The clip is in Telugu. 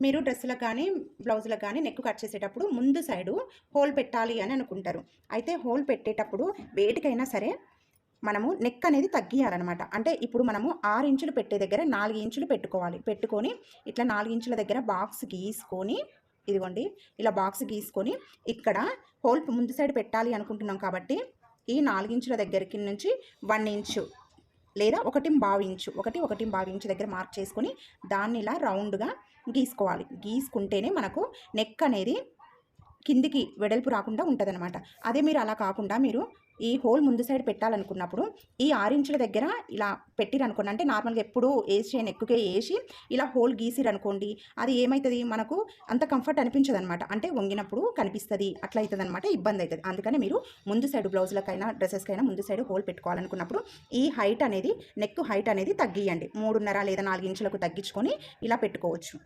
మీరు డ్రెస్సులకు కానీ బ్లౌజులకు కానీ నెక్ కట్ చేసేటప్పుడు ముందు సైడు హోల్ పెట్టాలి అని అనుకుంటారు. అయితే హోల్ పెట్టేటప్పుడు వేటికైనా సరే మనము నెక్ అనేది తగ్గియాలన్నమాట. అంటే ఇప్పుడు మనము ఆరు ఇంచులు పెట్టే దగ్గర నాలుగు ఇంచులు పెట్టుకోవాలి. పెట్టుకొని ఇట్లా నాలుగు ఇంచుల దగ్గర బాక్స్ గీసుకొని ఇదిగోండి ఇలా బాక్స్ గీసుకొని ఇక్కడ హోల్ ముందు సైడ్ పెట్టాలి అనుకుంటున్నాం కాబట్టి ఈ నాలుగించుల దగ్గరికి నుంచి వన్ ఇంచు లేదా ఒకటి భావించు ఒకటి ఒకటి భావించు దగ్గర మార్క్ చేసుకుని దాన్ని ఇలా రౌండ్గా గీసుకోవాలి. గీసుకుంటేనే మనకు నెక్ అనేది కిందికి వెడల్పు రాకుండా ఉంటుందన్నమాట. అదే మీరు అలా కాకుండా మీరు ఈ హోల్ ముందు సైడ్ పెట్టాలనుకున్నప్పుడు ఈ ఆరించుల దగ్గర ఇలా పెట్టిరనుకోండి. అంటే నార్మల్గా ఎప్పుడు వేసి నెక్కుకే వేసి ఇలా హోల్ గీసిరనుకోండి. అది ఏమవుతుంది మనకు అంత కంఫర్ట్ అనిపించదు అనమాట అంటే వంగినప్పుడు కనిపిస్తుంది అట్లా అవుతుంది అనమాట ఇబ్బంది అవుతుంది అందుకని మీరు ముందు సైడ్ బ్లౌజులకైనా డ్రెస్సెస్కైనా ముందు సైడ్ హోల్ పెట్టుకోవాలనుకున్నప్పుడు ఈ హైట్ అనేది నెక్ హైట్ అనేది తగ్గియండి. మూడున్నర లేదా నాలుగు ఇంచులకు తగ్గించుకొని ఇలా పెట్టుకోవచ్చు.